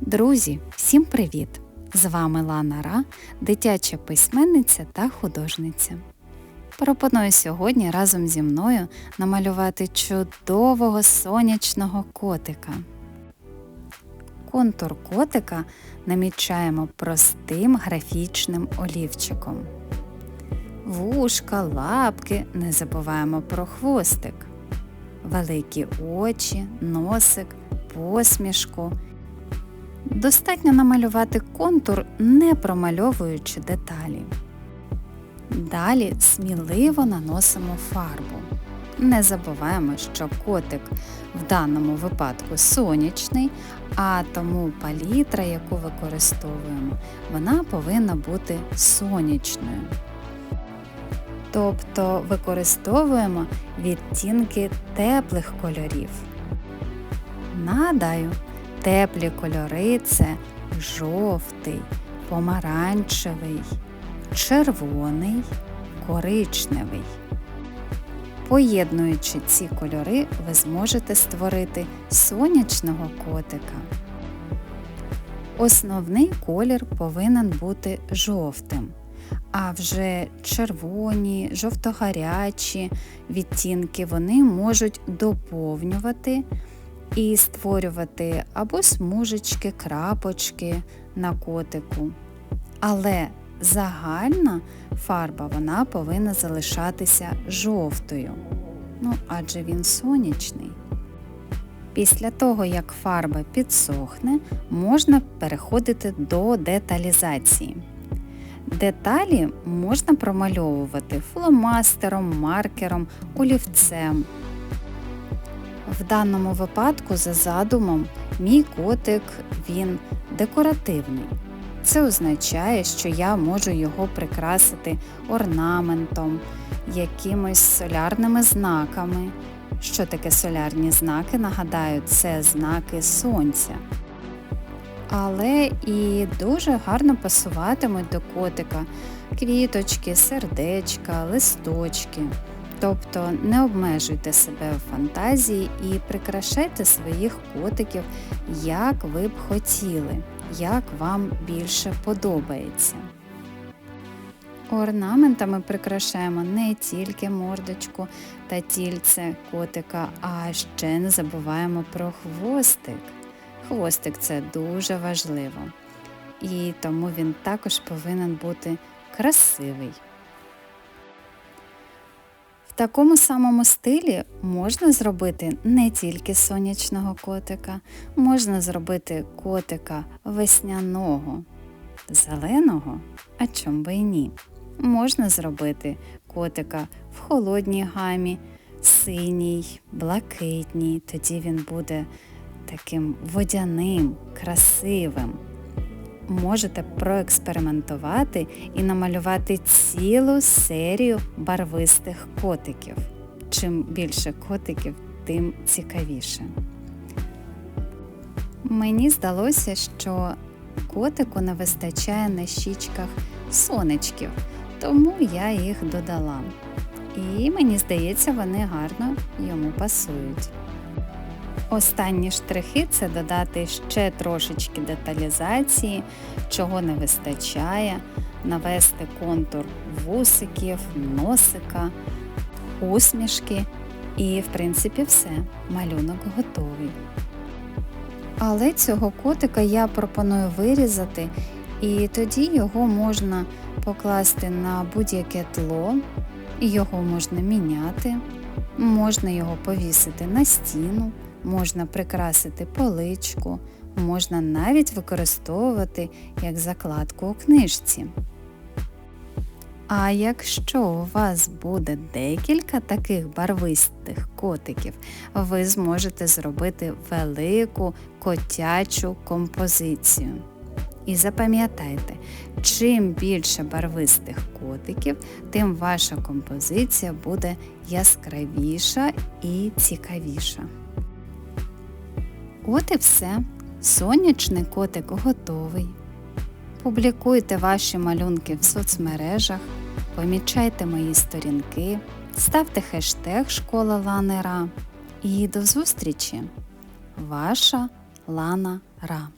Друзі, всім привіт! З вами Лана Ра, дитяча письменниця та художниця. Пропоную сьогодні разом зі мною намалювати чудового сонячного котика. Контур котика намічаємо простим графічним олівчиком. Вушка, лапки, не забуваємо про хвостик, великі очі, носик, посмішку. Достатньо намалювати контур, не промальовуючи деталі. Далі сміливо наносимо фарбу. Не забуваємо, що котик в даному випадку сонячний, а тому палітра, яку використовуємо, вона повинна бути сонячною. Тобто використовуємо відтінки теплих кольорів. Нагадаю, теплі кольори це жовтий, помаранчевий, червоний, коричневий. Поєднуючи ці кольори, ви зможете створити сонячного котика. Основний колір повинен бути жовтим, а вже червоні, жовто-гарячі відтінки вони можуть доповнювати і створювати або смужечки, крапочки на котику. Але загальна фарба вона повинна залишатися жовтою. Ну, адже він сонячний. Після того, як фарба підсохне, можна переходити до деталізації. Деталі можна промальовувати фломастером, маркером, олівцем. В даному випадку, за задумом, мій котик він декоративний. Це означає, що я можу його прикрасити орнаментом, якимось солярними знаками. Що таке солярні знаки? Нагадаю, це знаки сонця. Але і дуже гарно пасуватимуть до котика квіточки, сердечка, листочки. Тобто не обмежуйте себе в фантазії і прикрашайте своїх котиків, як ви б хотіли, як вам більше подобається. Орнаментами прикрашаємо не тільки мордочку та тільце котика, а ще не забуваємо про хвостик. Хвостик це дуже важливо. І тому він також повинен бути красивий. Такому самому стилі можна зробити не тільки сонячного котика, можна зробити котика весняного, зеленого, а чом би і ні. Можна зробити котика в холодній гамі, синій, блакитній, тоді він буде таким водяним, красивим. Можете проекспериментувати і намалювати цілу серію барвистих котиків. Чим більше котиків, тим цікавіше. Мені здалося, що котику не вистачає на щічках сонечків, тому я їх додала. І мені здається, вони гарно йому пасують. Останні штрихи це додати ще трошечки деталізації, чого не вистачає, навести контур вусиків, носика, усмішки і, в принципі, все. Малюнок готовий. Але цього котика я пропоную вирізати, і тоді його можна покласти на будь-яке тло, його можна міняти, можна його повісити на стіну можна прикрасити поличку, можна навіть використовувати як закладку у книжці. А якщо у вас буде декілька таких барвистих котиків, ви зможете зробити велику котячу композицію. І запам'ятайте, чим більше барвистих котиків, тим ваша композиція буде яскравіша і цікавіша. От і все. Сонячний котик готовий. Публікуйте ваші малюнки в соцмережах, помічайте мої сторінки, ставте хештег Школа Ланера І до зустрічі! Ваша Лана Ра.